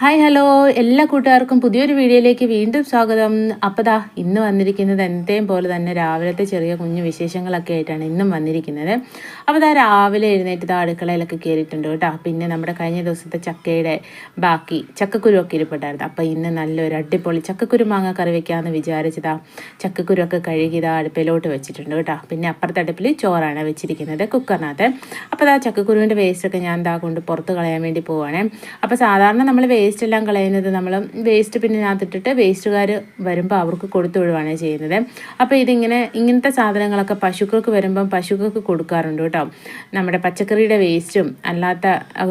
Hi hello എല്ലാ കൂട്ടുകാർക്കും പുതിയൊരു വീഡിയോയിലേക്ക് വീണ്ടും സ്വാഗതം. അപ്പോൾ ദാ ഇന്ന് വന്നിരിക്കുന്നത് എന്തേം പോലെ തന്നെ രാവിലത്തെ ചെറിയ കുഞ്ഞു വിശേഷങ്ങളൊക്കെ ആയിട്ടാണ് ഇന്നും വന്നിരിക്കുന്നത്. അപ്പോൾ ദാ രാവിലെ എഴുന്നേറ്റ് ദാ അടുക്കളയിലൊക്കെ കയറിയിട്ടുണ്ട് കേട്ടോ. പിന്നെ നമ്മുടെ കഴിഞ്ഞ ദിവസത്തെ ചക്കയുടെ ബാക്കി ചക്കക്കുരുവൊക്കെ ഇരിപ്പുണ്ടായിരുന്നു. അപ്പോൾ ഇന്ന് നല്ലൊരു അടിപൊളി ചക്കക്കുരു മാങ്ങ കറി വെക്കാമെന്ന് വിചാരിച്ചതാ ചക്കക്കുരുവൊക്കെ കഴുകി ദാ അടുപ്പിലോട്ട് വെച്ചിട്ടുണ്ട് കേട്ടോ. പിന്നെ അപ്പുറത്തെ അടുപ്പിൽ ചോറാണ് വെച്ചിരിക്കുന്നത് കുക്കറിനകത്ത്. അപ്പോൾ ദാ ചക്കക്കുരുവിന്റെ വേസ്റ്റൊക്കെ ഞാൻ ദാ കൊണ്ട് പുറത്ത് കളയാൻ വേണ്ടി പോവുകയാണ് അപ്പോൾ സാധാരണ നമ്മൾ വേസ്റ്റ് എല്ലാം കളയുന്നത് നമ്മൾ വേസ്റ്റ് പിന്നിനകത്തിട്ടിട്ട് വേസ്റ്റുകാർ വരുമ്പോൾ അവർക്ക് കൊടുത്തു വിടുവാണ് ചെയ്യുന്നത്. അപ്പോൾ ഇതിങ്ങനെ ഇങ്ങനത്തെ സാധനങ്ങളൊക്കെ പശുക്കൾക്ക് വരുമ്പം പശുക്കൾക്ക് കൊടുക്കാറുണ്ട് കേട്ടോ. നമ്മുടെ പച്ചക്കറിയുടെ വേസ്റ്റും അല്ലാത്ത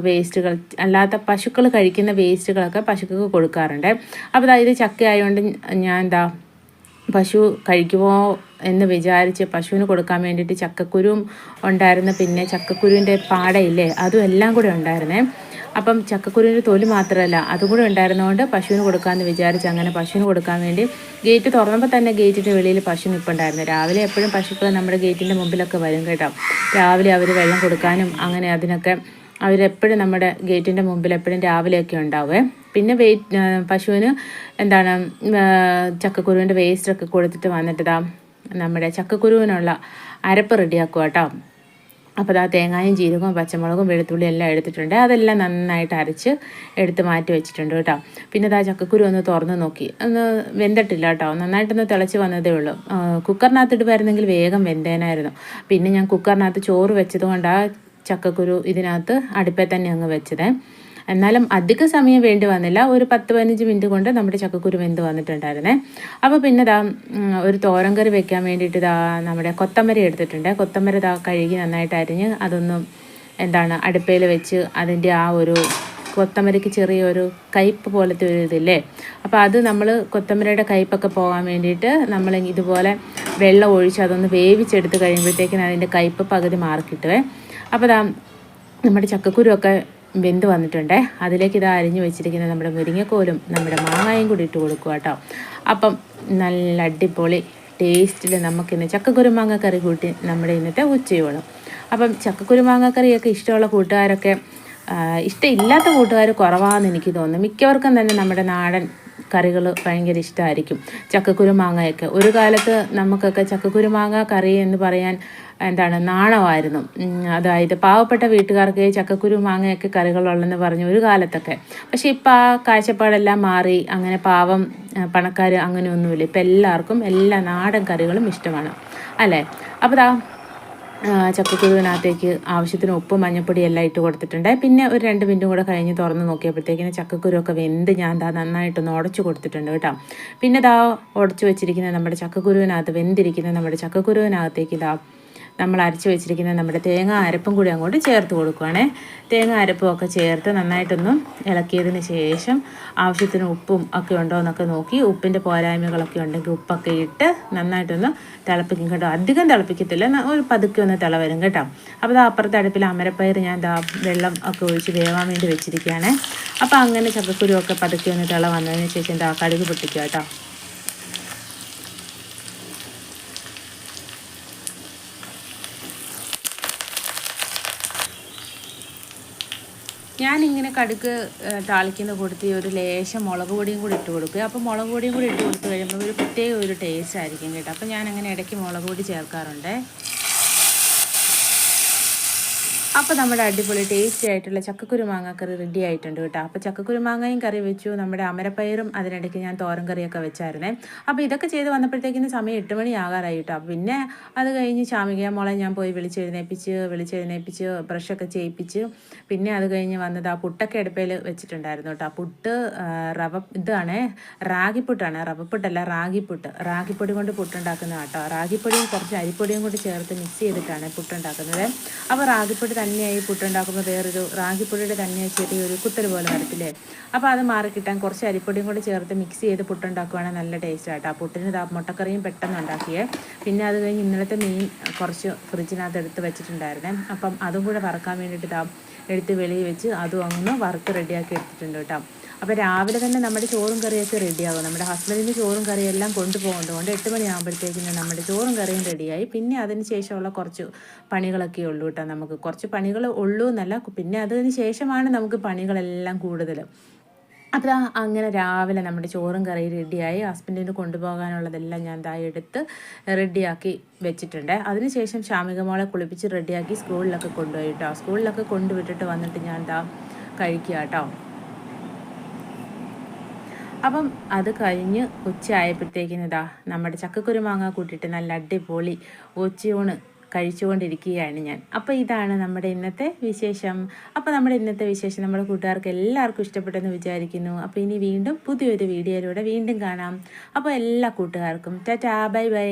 വേസ്റ്റുകൾ അല്ലാത്ത പശുക്കൾ കഴിക്കുന്ന വേസ്റ്റുകളൊക്കെ പശുക്കൾക്ക് കൊടുക്കാറുണ്ട്. അപ്പോൾ ഇത് ചക്ക ആയതുകൊണ്ട് ഞാൻ എന്താ പശു കഴിക്കുമോ എന്ന് വിചാരിച്ച് പശുവിന് കൊടുക്കാൻ വേണ്ടിയിട്ട് ചക്കക്കുരുവും ഉണ്ടായിരുന്നു. പിന്നെ ചക്കക്കുരുവിന്റെ പാടയില്ലേ അതും എല്ലാം കൂടെ ഉണ്ടായിരുന്നേ. അപ്പം ചക്കക്കുരുവിന്റെ തൊലി മാത്രമല്ല അതുകൂടെ ഉണ്ടായിരുന്നതുകൊണ്ട് പശുവിന് കൊടുക്കാമെന്ന് വിചാരിച്ച് അങ്ങനെ പശുവിന് കൊടുക്കാൻ വേണ്ടി ഗേറ്റ് തുറന്നപ്പോൾ തന്നെ ഗേറ്റിന്റെ വെളിയിൽ പശു നിൽപ്പുണ്ടായിരുന്നു രാവിലെ എപ്പോഴും പശുക്കൾ നമ്മുടെ ഗേറ്റിന്റെ മുമ്പിലൊക്കെ വരും കേട്ടോ. രാവിലെ അവർ വെള്ളം കൊടുക്കാനും അങ്ങനെ അതിനൊക്കെ അവരെപ്പോഴും നമ്മുടെ ഗേറ്റിന്റെ മുമ്പിൽ എപ്പോഴും രാവിലെയൊക്കെ ഉണ്ടാവേ പിന്നെ വെയിറ്റ് പശുവിന് എന്താണ് ചക്കക്കുരുവിന്റെ വേസ്റ്റൊക്കെ കൊടുത്തിട്ട് വന്നിട്ടതാ നമ്മുടെ ചക്കക്കുരുവിനുള്ള അരപ്പ് റെഡിയാക്കുക കേട്ടോ അപ്പോൾ ആ തേങ്ങായും ജീരകവും പച്ചമുളകും വെളുത്തുള്ളി എല്ലാം എടുത്തിട്ടുണ്ട്. അതെല്ലാം നന്നായിട്ട് അരച്ച് എടുത്ത് മാറ്റി വെച്ചിട്ടുണ്ട് കേട്ടോ. പിന്നെ ആ ചക്കക്കുരു ഒന്ന് തുറന്ന് നോക്കി. ഒന്ന് വെന്തിട്ടില്ല കേട്ടോ. നന്നായിട്ടൊന്ന് തിളച്ച് വന്നതേ ഉള്ളൂ. കുക്കറിനകത്ത് വരുന്നെങ്കിൽ വേഗം വെന്തേനായിരുന്നു. പിന്നെ ഞാൻ കുക്കറിനകത്ത് ചോറ് വെച്ചത് കൊണ്ടാണ് ആ ചക്കക്കുരു ഇതിനകത്ത് അടുപ്പേ തന്നെ അങ്ങ് വെച്ചതേ. എന്നാലും അധിക സമയം വേണ്ടി വന്നില്ല. ഒരു പത്ത് പതിനഞ്ച് മിനിറ്റ് കൊണ്ട് നമ്മുടെ ചക്കക്കുരു വെന്ത് വന്നിട്ടുണ്ടായിരുന്നേ. അപ്പോൾ പിന്നെ ഇതാ ഒരു തോരൻ കറി വെക്കാൻ വേണ്ടിയിട്ട് ഇതാ നമ്മുടെ കൊത്തമര എടുത്തിട്ടുണ്ട്. കൊത്തമര ഇതാ കഴുകി നന്നായിട്ട് അരിഞ്ഞ് അതൊന്നും എന്താണ് അടുപ്പയിൽ വെച്ച് അതിന്റെ ആ ഒരു കൊത്തമരയ്ക്ക് ചെറിയൊരു കയ്പ്പ് പോലത്തെ ഒരു ഇതില്ലേ? അപ്പോൾ അത് നമ്മൾ കൊത്തമരയുടെ കയ്പ്പൊക്കെ പോകാൻ വേണ്ടിയിട്ട് നമ്മൾ ഇതുപോലെ വെള്ളം ഒഴിച്ച് അതൊന്ന് വേവിച്ചെടുത്ത് കഴിയുമ്പോഴത്തേക്കിന് അതിന്റെ കയ്പ്പ് പകുതി മാറിക്കിട്ടുവേ അപ്പോൾ നമ്മുടെ ചക്കക്കുരുവൊക്കെ വെന്ത് വന്നിട്ടുണ്ട്. അതിലേക്ക് ഇത് അരിഞ്ഞു വെച്ചിരിക്കുന്ന നമ്മുടെ മുരിങ്ങക്കോലും നമ്മുടെ മാങ്ങായും കൂടി ഇട്ട് കൊടുക്കുക കേട്ടോ. അപ്പം നല്ല അടിപൊളി ടേസ്റ്റിൽ നമുക്കിന്ന് ചക്കക്കുരു മാങ്ങക്കറി കറി കൂട്ടി നമ്മുടെ ഇന്നത്തെ ഉച്ചയോളം. അപ്പം ചക്കക്കുരു മാങ്ങക്കറിയൊക്കെ ഇഷ്ടമുള്ള കൂട്ടുകാരൊക്കെ ഇഷ്ടമില്ലാത്ത കൂട്ടുകാർ കുറവാണെന്ന് എനിക്ക് തോന്നുന്നു. മിക്കവർക്കും തന്നെ നമ്മുടെ നാടൻ കറികൾ ഭയങ്കര ഇഷ്ടമായിരിക്കും ചക്കക്കുരു മാങ്ങയൊക്കെ. ഒരു കാലത്ത് നമുക്കൊക്കെ ചക്കക്കുരു മാങ്ങ കറി എന്ന് പറയാൻ എന്താണ് നാണമായിരുന്നു. അതായത് പാവപ്പെട്ട വീട്ടുകാർക്ക് ചക്കക്കുരു മാങ്ങയൊക്കെ കറികളുള്ളെന്ന് പറഞ്ഞു ഒരു കാലത്തൊക്കെ. പക്ഷേ ഇപ്പം ആ കാഴ്ചപ്പാടെല്ലാം മാറി. അങ്ങനെ പാവം പണക്കാർ അങ്ങനെയൊന്നുമില്ല. ഇപ്പം എല്ലാവർക്കും എല്ലാ നാടൻ കറികളും ഇഷ്ടമാണ്. അല്ലേ? അപ്പോൾ ചക്കക്കുരുവിനകത്തേക്ക് ആവശ്യത്തിന് ഉപ്പ് മഞ്ഞപ്പൊടി എല്ലാം ഇട്ട് കൊടുത്തിട്ടുണ്ട്. പിന്നെ ഒരു രണ്ട് മിനിറ്റും കൂടെ കഴിഞ്ഞ് തുറന്ന് നോക്കിയപ്പോഴത്തേക്കിന് ചക്കക്കുരുവൊക്കെ വെന്ത് ഞാൻ ദാ നന്നായിട്ടൊന്ന് ഉടച്ചു കൊടുത്തിട്ടുണ്ട് കേട്ടോ. പിന്നെ ദാ ഉടച്ചു വെച്ചിരിക്കുന്ന നമ്മുടെ ചക്കക്കുരുവിനകത്ത് വെന്തിരിക്കുന്ന നമ്മുടെ ചക്കക്കുരുവിനകത്തേക്ക് ഇതാ നമ്മൾ അരച്ച് വെച്ചിരിക്കുന്ന നമ്മുടെ തേങ്ങ അരപ്പും കൂടി അങ്ങോട്ട് ചേർത്ത് കൊടുക്കുകയാണേ തേങ്ങ അരപ്പും ഒക്കെ ചേർത്ത് നന്നായിട്ടൊന്ന് ഇളക്കിയതിന് ശേഷം ആവശ്യത്തിന് ഉപ്പും ഒക്കെ ഉണ്ടോ എന്നൊക്കെ നോക്കി. ഉപ്പിന്റെ പോരായ്മകളൊക്കെ ഉണ്ടെങ്കിൽ ഉപ്പൊക്കെ ഇട്ട് നന്നായിട്ടൊന്ന് തിളപ്പിക്കും കേട്ടോ. അധികം തിളപ്പിക്കത്തില്ല. ഒരു പതുക്കെ ഒന്ന് തിള വരും കേട്ടോ. അപ്പോൾ അത് അപ്പുറത്തെ അടുപ്പിൽ അമരപ്പയർ ഞാൻ ദാ വെള്ളം ഒക്കെ ഒഴിച്ച് വേവാൻ വേണ്ടി വെച്ചിരിക്കുകയാണ്. അപ്പോൾ അങ്ങനെ ചക്കക്കുരുവൊക്കെ പതുക്കെ ഒന്ന് തിള വന്നതിന് ശേഷം ദാ കടുക് പൊട്ടിക്കുക കേട്ടോ. ഞാനിങ്ങനെ കടുക്ക് താളിക്കുന്ന കൊടുത്ത് ഒരു ലേശം മുളക് പൊടിയും കൂടി ഇട്ട് കൊടുക്കുക. അപ്പോൾ മുളക് പൊടിയും കൂടി ഇട്ട് കൊടുത്ത് കഴിയുമ്പോൾ ഒരു പ്രത്യേക ഒരു ടേസ്റ്റ് ആയിരിക്കും കേട്ടോ. അപ്പോൾ ഞാനങ്ങനെ ഇടയ്ക്ക് മുളക് പൊടി ചേർക്കാറുണ്ട്. അപ്പോൾ നമ്മുടെ അടിപൊളി ടേസ്റ്റി ആയിട്ടുള്ള ചക്കക്കുരു കറി റെഡി ആയിട്ടുണ്ട് കേട്ടോ. അപ്പോൾ ചക്കക്കുരു മാങ്ങയും കറി വെച്ചു. നമ്മുടെ അമരപ്പയറും അതിനിടയ്ക്ക് ഞാൻ തോരൻ കറിയൊക്കെ വെച്ചായിരുന്നേ. അപ്പോൾ ഇതൊക്കെ ചെയ്ത് വന്നപ്പോഴത്തേക്കിന് സമയം എട്ട് മണി ആകാറായി കേട്ടോ. പിന്നെ അത് കഴിഞ്ഞ് ചാമിക മോളെ ഞാൻ പോയി വിളിച്ചെഴുന്നേപ്പിച്ച് വിളിച്ചെഴുന്നേപ്പിച്ച് ബ്രഷൊക്കെ ചെയ്യിപ്പിച്ച് പിന്നെ അത് കഴിഞ്ഞ് വന്നത് ആ പുട്ടൊക്കെ അടുപ്പയിൽ വെച്ചിട്ടുണ്ടായിരുന്നു കേട്ടോ. പുട്ട് റവ ഇതാണ് റാഗിപ്പുട്ടാണ്. റവപ്പുട്ടല്ല റാഗിപ്പുട്ട്. റാഗിപ്പൊടി കൊണ്ട് പുട്ടുണ്ടാക്കുന്ന കേട്ടോ. റാഗിപ്പൊടിയും കുറച്ച് അരിപ്പൊടിയും കൂടി ചേർത്ത് മിക്സ് ചെയ്തിട്ടാണ് പുട്ടുണ്ടാക്കുന്നത്. അപ്പോൾ റാഗിപ്പൊടി തന്നെയായി പുട്ടുണ്ടാക്കുമ്പോൾ വേറൊരു റാഗിപ്പൊടിയുടെ തന്നെ ചെറിയൊരു കുത്തൽ പോലെ വരത്തില്ലേ? അപ്പോൾ അത് മാറി കിട്ടാൻ കുറച്ച് അരിപ്പൊടിയും കൂടി ചേർത്ത് മിക്സ് ചെയ്ത് പുട്ടുണ്ടാക്കുവാണെങ്കിൽ നല്ല ടേസ്റ്റ് ആട്ടോ. പുട്ടിന് മുട്ടക്കറിയും പെട്ടെന്ന് ഉണ്ടാക്കിയേ. പിന്നെ അത് കഴിഞ്ഞ് ഇന്നലത്തെ മീൻ കുറച്ച് ഫ്രിഡ്ജിനകത്ത് എടുത്ത് വെച്ചിട്ടുണ്ടായിരുന്നേ. അപ്പം അതും കൂടെ വറക്കാൻ വേണ്ടിയിട്ട് എടുത്ത് വെളിയിൽ വെച്ച് അതും അങ്ങ് വറുത്ത് റെഡിയാക്കി എടുത്തിട്ടുണ്ട് കേട്ടോ. അപ്പോൾ രാവിലെ തന്നെ നമ്മുടെ ചോറും കറിയൊക്കെ റെഡിയാകും നമ്മുടെ ഹസ്ബൻഡിന് ചോറും കറിയും എല്ലാം കൊണ്ടുപോകുന്നതുകൊണ്ട് എട്ട് മണിയാകുമ്പോഴത്തേക്കിന് നമ്മുടെ ചോറും കറിയും റെഡിയായി. പിന്നെ അതിന് ശേഷമുള്ള കുറച്ച് പണികളൊക്കെ ഉള്ളൂ കേട്ടോ നമുക്ക്. കുറച്ച് പണികൾ ഉള്ളൂ എന്നല്ല പിന്നെ അതിന് ശേഷമാണ് നമുക്ക് പണികളെല്ലാം കൂടുതൽ. അപ്പോൾ ദാ അങ്ങനെ രാവിലെ നമ്മുടെ ചോറും കറിയും റെഡിയായി. ഹസ്ബൻഡിന് കൊണ്ടുപോകാനുള്ളതെല്ലാം ഞാൻ ദാ എടുത്ത് റെഡിയാക്കി വെച്ചിട്ടുണ്ട്. അതിനുശേഷം ശാമിക മോളെ കുളിപ്പിച്ച് റെഡിയാക്കി സ്കൂളിലൊക്കെ കൊണ്ടുപോയി കേട്ടോ. സ്കൂളിലൊക്കെ കൊണ്ടുവിട്ടിട്ട് വന്നിട്ട് ഞാൻ ദാ കഴിക്കുക കേട്ടോ. അപ്പം അത് കഴിഞ്ഞ് ഉച്ചയായപ്പോഴത്തേക്കിന് ഇതാ നമ്മുടെ ചക്കക്കുരു മാങ്ങ കൂട്ടിയിട്ട് നല്ല അടിപൊളി ഉച്ചയൂണ് കഴിച്ചുകൊണ്ടിരിക്കുകയാണ് ഞാൻ. അപ്പോൾ ഇതാണ് നമ്മുടെ ഇന്നത്തെ വിശേഷം. അപ്പോൾ നമ്മുടെ ഇന്നത്തെ വിശേഷം നമ്മുടെ കൂട്ടുകാർക്ക് എല്ലാവർക്കും ഇഷ്ടപ്പെട്ടെന്ന് വിചാരിക്കുന്നു. അപ്പോൾ ഇനി വീണ്ടും പുതിയൊരു വീഡിയോയിലൂടെ വീണ്ടും കാണാം. അപ്പോൾ എല്ലാ കൂട്ടുകാർക്കും ടാറ്റാ ബൈ ബൈ.